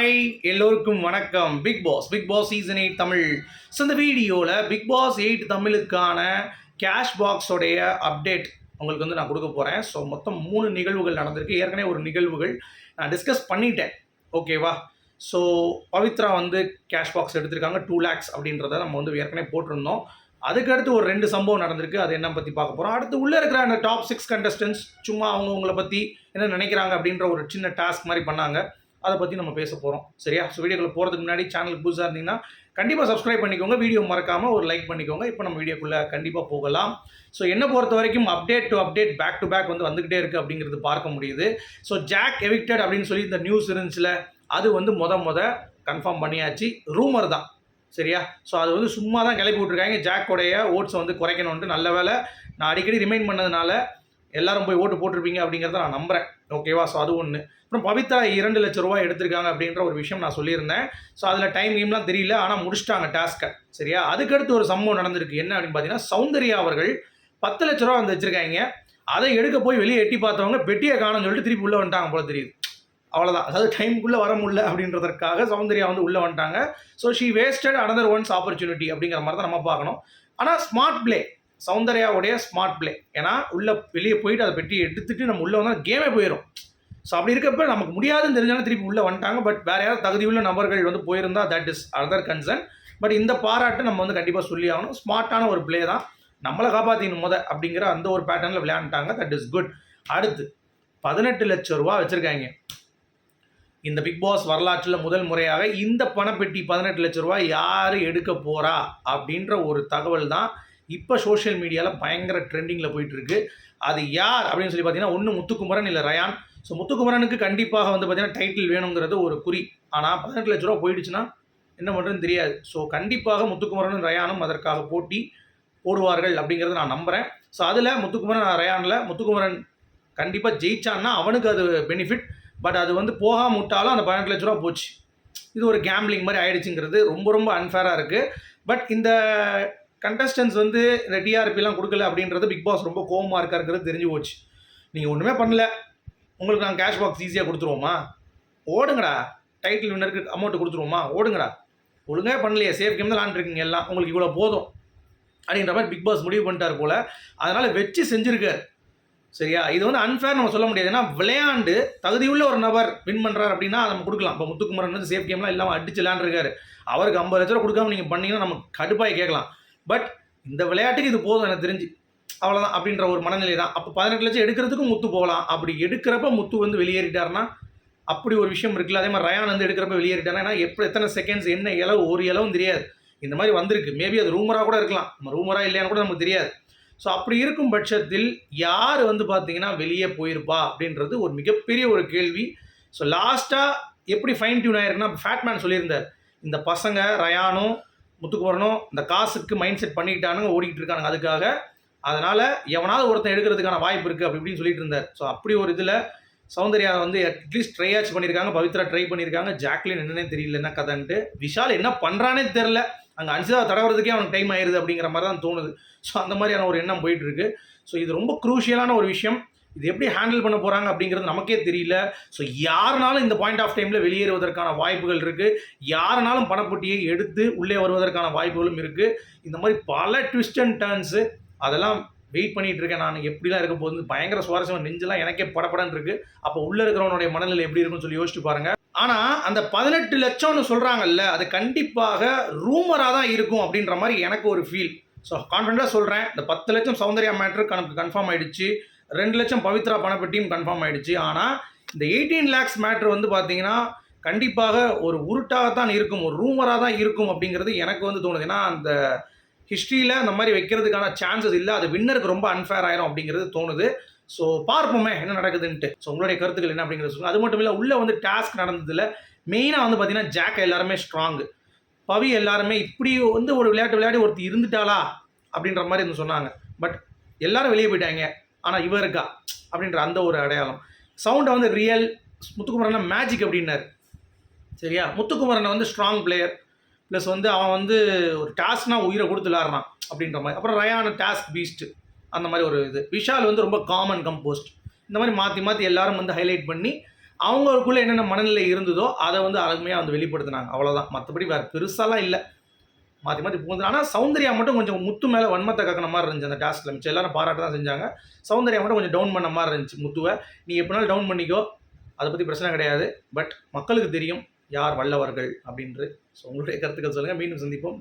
Hi எல்லோருக்கும் வணக்கம். Bigg Boss Bigg Boss season eight Tamil. So இந்த வீடியோவில் பிக் பாஸ் எயிட் தமிழுக்கான கேஷ் பாக்ஸோடைய அப்டேட் உங்களுக்கு வந்து நான் கொடுக்க போகிறேன் ஸோ மொத்தம் மூணு நிகழ்வுகள் நடந்திருக்கு. ஏற்கனவே ஒரு நிகழ்வுகள் நான் டிஸ்கஸ் பண்ணிட்டேன். ஓகேவா ஸோ பவித்ரா வந்து கேஷ் பாக்ஸ் எடுத்திருக்காங்க. டூ லேக்ஸ் அப்படின்றத நம்ம வந்து ஏற்கனவே போட்டிருந்தோம். அதுக்கடுத்து ஒரு ரெண்டு சம்பவம் நடந்திருக்கு. அது என்ன பற்றி பார்க்க போகிறோம் அடுத்து உள்ளே இருக்கிற அந்த டாப் சிக்ஸ் கண்டஸ்டன்ஸ் சும்மா அவங்கவுங்கள பற்றி என்ன நினைக்கிறாங்க அப்படின்ற ஒரு சின்ன டாஸ்க் மாதிரி பண்ணாங்க. அதை பற்றி நம்ம பேச போகிறோம் சரியா? ஸோ வீடியோக்குள்ள போகிறதுக்கு முன்னாடி சேனல் புதுசாக இருந்தீங்கன்னா கண்டிப்பாக சப்ஸ்கிரைப் பண்ணிக்கோங்க. வீடியோ மறக்காமல் ஒரு லைக் பண்ணிக்கோங்க. இப்போ நம்ம வீடியோக்குள்ளே கண்டிப்பாக போகலாம். ஸோ என்ன பொறுத்த வரைக்கும் update to update back to back வந்து வந்துகிட்டே இருக்குது அப்படிங்கிறது பார்க்க முடியுது. ஸோ ஜாக் எவிக்டட் அப்படின்னு சொல்லி இந்த நியூஸ் இருந்துச்சுல அது வந்து மொத மொத கன்ஃபார்ம் பண்ணியாச்சு. ரூமர் தான். சரியா? ஸோ அது வந்து சும்மா தான் கிளப்பி விட்ருக்காங்க ஜாக்கோடைய ஓட்ஸை வந்து குறைக்கணுன்ட்டு நல்ல வேலை நான் அடிக்கடி ரிமைண்ட் பண்ணதுனால எல்லாரும் போய் ஓட்டு போட்டிருப்பீங்க அப்படிங்கிறத நான் நம்புகிறேன் ஓகேவா? ஸோ அது ஒன்று அப்புறம் பவித்ரா இரண்டு லட்ச ரூபாய் எடுத்திருக்காங்க அப்படின்ற ஒரு விஷயம் நான் சொல்லியிருந்தேன். ஸோ அதில் டைம் கீம்லாம் தெரியல ஆனால் முடிச்சிட்டாங்க டாஸ்க்கை சரியா? அதுக்கடுத்து ஒரு சம்பவம் நடந்திருக்கு. என்ன அப்படின்னு பார்த்தீங்கன்னா சௌந்தர்யா அவர்கள் பத்து லட்ச ரூபா வந்து வச்சுருக்காங்க. அதை எடுக்க போய் வெளியே எட்டி பார்த்தவங்க பெட்டியை காணும்னு சொல்லிட்டு திருப்பி உள்ளே வந்துட்டாங்க போல தெரியுது. அவ்வளோதான் அதாவது டைமுக்குள்ளே வர முடியல அப்படின்றதற்காக சௌந்தர்யா வந்து உள்ளே வந்துட்டாங்க. So she wasted another once opportunity அப்படிங்கிற மாதிரி தான் நம்ம பார்க்கணும். ஆனால் ஸ்மார்ட் பிளே சௌந்தர்யாவுடைய ஸ்மார்ட் பிளே ஏன்னா உள்ளே வெளியே போயிட்டு அதை பெட்டி எடுத்துகிட்டு நம்ம உள்ளே வந்தால் கேமே போயிடும் ஸோ அப்படி இருக்கப்ப நமக்கு முடியாதுன்னு தெரிஞ்சாலும் திருப்பி உள்ளே வந்துட்டாங்க. பட் வேறு யாராவது தகுதியுள்ள நபர்கள் வந்து போயிருந்தா that is other concern but இந்த பாராட்டு நம்ம வந்து கண்டிப்பாக சொல்லி ஆகணும். ஸ்மார்ட்டான ஒரு பிளே தான். நம்மளை காப்பாற்றின முத அப்படிங்கிற அந்த ஒரு பேட்டர்னில் விளையாண்டுட்டாங்க. தட் இஸ் குட் அடுத்து பதினெட்டு லட்சம் ரூபா வச்சுருக்காங்க. இந்த பிக் பாஸ் வரலாற்றில் முதல் முறையாக இந்த பணப்பெட்டி பதினெட்டு லட்ச ரூபாய் யார் எடுக்க போகிறா அப்படின்ற ஒரு தகவல் தான் இப்போ சோஷியல் மீடியாவில் பயங்கர ட்ரெண்டிங்கில் போயிட்டுருக்கு. அது யார் அப்படின்னு சொல்லி பார்த்தீங்கன்னா ஒன்று முத்துக்குமரன் இல்லை ரயான். ஸோ முத்துக்குமரனுக்கு கண்டிப்பாக வந்து பார்த்தீங்கன்னா டைட்டில் வேணுங்கிறது ஒரு குறி. ஆனால் பதினெட்டு லட்ச ரூபா போயிடுச்சுன்னா என்ன பண்ணுறதுன்னு தெரியாது. ஸோ கண்டிப்பாக முத்துக்குமரனும் ரயானும் அதற்காக போட்டி போடுவார்கள் அப்படிங்கிறத நான் நம்புகிறேன் ஸோ அதில் முத்துக்குமரன் ரயானில் முத்துக்குமரன் கண்டிப்பாக ஜெயிச்சான்னா அவனுக்கு அது பெனிஃபிட் பட் அது வந்து போகாம விட்டாலும் அந்த பதினெட்டு லட்ச ரூபா போச்சு. இது ஒரு கேம்பிளிங் மாதிரி ஆயிடுச்சுங்கிறது ரொம்ப ரொம்ப அன்ஃபேராக இருக்குது பட் இந்த கண்டஸ்டன்ஸ் வந்து இந்த டிஆர்பிலாம் கொடுக்கல அப்படின்றது பிக் பாஸ் ரொம்ப கோபமாக இருக்காருங்கிறது தெரிஞ்சு போச்சு. நீங்கள் ஒன்றுமே பண்ணல. உங்களுக்கு நாங்கள் கேஷ் பாக்ஸ் ஈஸியாக கொடுத்துருவோமா? ஓடுங்கடா. Title வின்னருக்கு amount கொடுத்துருவோமா? ஓடுங்கடா. ஒழுங்காக பண்ணலையே. சேஃப் கேம் தான் இருக்கீங்க எல்லாம். உங்களுக்கு இவ்வளோ போதும். அப்படின்ற மாதிரி பிக் பாஸ் முடிவு பண்ணிட்டார் போல். அதனால் வச்சு செஞ்சுருக்கார். சரியா? இது வந்து அன்ஃபேர் நம்ம சொல்ல முடியாது. ஏன்னா விளையாண்டு தகுதியுள்ள ஒரு நபர் வின் பண்ணுறாரு அப்படின்னா நம்ம கொடுக்கலாம். இப்போ முத்துக்குமரன் வந்து சேஃப் கேம்லாம் இல்லாமல் அடிச்சு விளையாண்டுருக்காரு. அவருக்கு ஐம்பது லட்ச ரூபா கொடுக்காம நீங்கள் பண்ணீங்கன்னா நம்ம கடுப்பாய் கேட்கலாம். பட் இந்த விளையாட்டுக்கு இது போதும் எனக்கு தெரிஞ்சு. அவ்வளோதான் அப்படின்ற ஒரு மனநிலை தான் அப்போ பதினெட்டு லட்சம் எடுக்கிறதுக்கும் முத்து போகலாம். அப்படி எடுக்கிறப்ப முத்து வந்து வெளியேறிட்டாருன்னா அப்படி ஒரு விஷயம் இருக்குல்ல. அதே மாதிரி ரயான் வந்து எடுக்கிறப்ப வெளியேறிட்டாருன்னா ஏன்னா எப்போ எத்தனை செகண்ட்ஸ் என்ன இளவு ஒரு இளவும் தெரியாது. இந்த மாதிரி வந்திருக்கு. மேபி அது ரூமராக கூட இருக்கலாம். நம்ம ரூமராக இல்லையான்னு கூட நமக்கு தெரியாது. ஸோ அப்படி இருக்கும் பட்சத்தில் யார் வந்து பார்த்தீங்கன்னா வெளியே போயிருப்பா அப்படின்றது ஒரு மிகப்பெரிய ஒரு கேள்வி. ஸோ லாஸ்ட்டாக எப்படி ஃபைன் டியூன் ஆயிருக்குன்னா ஃபேட்மேன் சொல்லியிருந்தார். இந்த பசங்க ரயானும் முத்துக்குமரனும் இந்த காசுக்கு மைண்ட் செட் பண்ணிக்கிட்டானுங்க ஓடிக்கிட்டு இருக்கானுங்க அதுக்காக. அதனால் எவனாவது ஒருத்தன் எடுக்கிறதுக்கான வாய்ப்பு இருக்குது அப்படி இப்படின்னு சொல்லிட்டு இருந்தார். ஸோ அப்படி ஒரு இதில் சௌந்தர்யா வந்து அட்லீஸ்ட் ட்ரை ஆச்சு பண்ணியிருக்காங்க. பவித்ரா ட்ரை பண்ணியிருக்காங்க. ஜாக்லின் என்னன்னே தெரியல என்ன கதைன்ட்டு. விஷால் என்ன பண்ணுறானே தெரில அங்கே அன்சிதா தடவுறதுக்கே அவனுக்கு டைம் ஆயிடுது அப்படிங்கிற மாதிரி தான் தோணுது. ஸோ அந்த மாதிரியான ஒரு எண்ணம் போயிட்டு இருக்கு. ஸோ இது ரொம்ப குரூஷியலான ஒரு விஷயம். இது எப்படி ஹேண்டில் பண்ண போகிறாங்க அப்படிங்கிறது நமக்கே தெரியல. ஸோ யாருனாலும் இந்த பாயிண்ட் ஆஃப் டைமில் வெளியேறுவதற்கான வாய்ப்புகள் இருக்குது யாருனாலும் பணப்பட்டியை எடுத்து உள்ளே வருவதற்கான வாய்ப்புகளும் இருக்குது இந்த மாதிரி பல ட்விஸ்ட் அண்ட் டர்ன்ஸு அதெல்லாம் வெயிட் பண்ணிட்டு இருக்கேன் நான். எப்படிலாம் இருக்க போகுது பயங்கர சுவாரஸ்யமாக நெஞ்செல்லாம் எனக்கே படப்படன்னு இருக்குது அப்போ உள்ளே இருக்கிறவனுடைய மனநிலை எப்படி இருக்குன்னு சொல்லி யோசிச்சு பாருங்கள் ஆனால் அந்த பதினெட்டு லட்சம்னு சொல்கிறாங்கல்ல அது கண்டிப்பாக ரூமராக தான் இருக்கும் அப்படின்ற மாதிரி எனக்கு ஒரு ஃபீல் ஸோ கான்ஃபிடண்ட்டாக சொல்கிறேன் இந்த பத்து லட்சம் சௌந்தர்யா மேட்ரு கணக்கு கன்ஃபார்ம் ஆகிடுச்சு ரெண்டு லட்சம் பவித்ரா பணப்பட்டியும் கன்ஃபார்ம் ஆயிடுச்சு. ஆனால் இந்த எயிட்டீன் லேக்ஸ் மேட்ரு வந்து பார்த்தீங்கன்னா கண்டிப்பாக ஒரு உருட்டாகத்தான் இருக்கும் ஒரு ரூமராக தான் இருக்கும் அப்படிங்கிறது எனக்கு வந்து தோணுது. ஏன்னா அந்த ஹிஸ்ட்ரியில் அந்த மாதிரி வைக்கிறதுக்கான சான்சஸ் இல்லை அது வின்னருக்கு ரொம்ப அன்ஃபேர் ஆயிரும் அப்படிங்கிறது தோணுது. ஸோ பார்ப்போமே என்ன நடக்குதுன்ட்டு. ஸோ உங்களுடைய கருத்துக்கள் என்ன அப்படிங்கிறது சொல்லுங்கள் அது மட்டும் இல்லை உள்ளே வந்து டாஸ்க் நடந்ததில் மெயினாக வந்து பார்த்தீங்கன்னா ஜாக் எல்லாருமே ஸ்ட்ராங்கு பவி எல்லாருமே இப்படி வந்து ஒரு விளையாட்டு விளையாடி ஒருத்தர் இருந்துட்டாளா அப்படின்ற மாதிரி வந்து சொன்னாங்க. பட் எல்லாரும் வெளியே போயிட்டாங்க. ஆனால் இவ இருக்கா? அப்படின்ற அந்த ஒரு அடையாளம். சவுண்டை வந்து ரியல் முத்துக்குமரன் மேஜிக் அப்படின்னாரு. சரியா? முத்துக்குமரனை வந்து ஸ்ட்ராங் பிளேயர் ப்ளஸ் வந்து அவன் வந்து ஒரு டாஸ்க்னா உயிரை கொடுத்து அப்படின்ற மாதிரி. அப்புறம் ரயான டாஸ்க் பீஸ்ட் அந்த மாதிரி ஒரு இது. விஷால் வந்து ரொம்ப காமன் கம்போஸ்ட் இந்த மாதிரி மாற்றி மாற்றி எல்லாரும் வந்து ஹைலைட் பண்ணி அவங்களுக்குள்ளே என்னென்ன மனநிலை இருந்ததோ அதை வந்து அருமையாக வந்து வெளிப்படுத்தினாங்க. அவ்வளோதான் மற்றபடி வேறு பெருசாலாம் இல்லை. மாற்றி மாற்றி புகுந்து ஆனால் சௌந்தர்யா மட்டும் கொஞ்சம் முத்து மேலே வன்மத்தை கக்கின மாதிரி இருந்துச்சு அந்த டாஸ்கில் மிச்சம் எல்லாரும் பாராட்ட தான் செஞ்சாங்க. சௌந்தர்யா மட்டும் கொஞ்சம் டவுன் பண்ண மாதிரி இருந்துச்சு முத்துவை. நீ எப்படினாலும் டவுன் பண்ணிக்கோ. அதை பற்றி பிரச்சனை கிடையாது. பட் மக்களுக்கு தெரியும் யார் வல்லவர்கள் அப்படின்றது ஸோ உங்களுடைய கருத்துக்கள் சொல்லுங்கள் மீண்டும் சந்திப்போம்.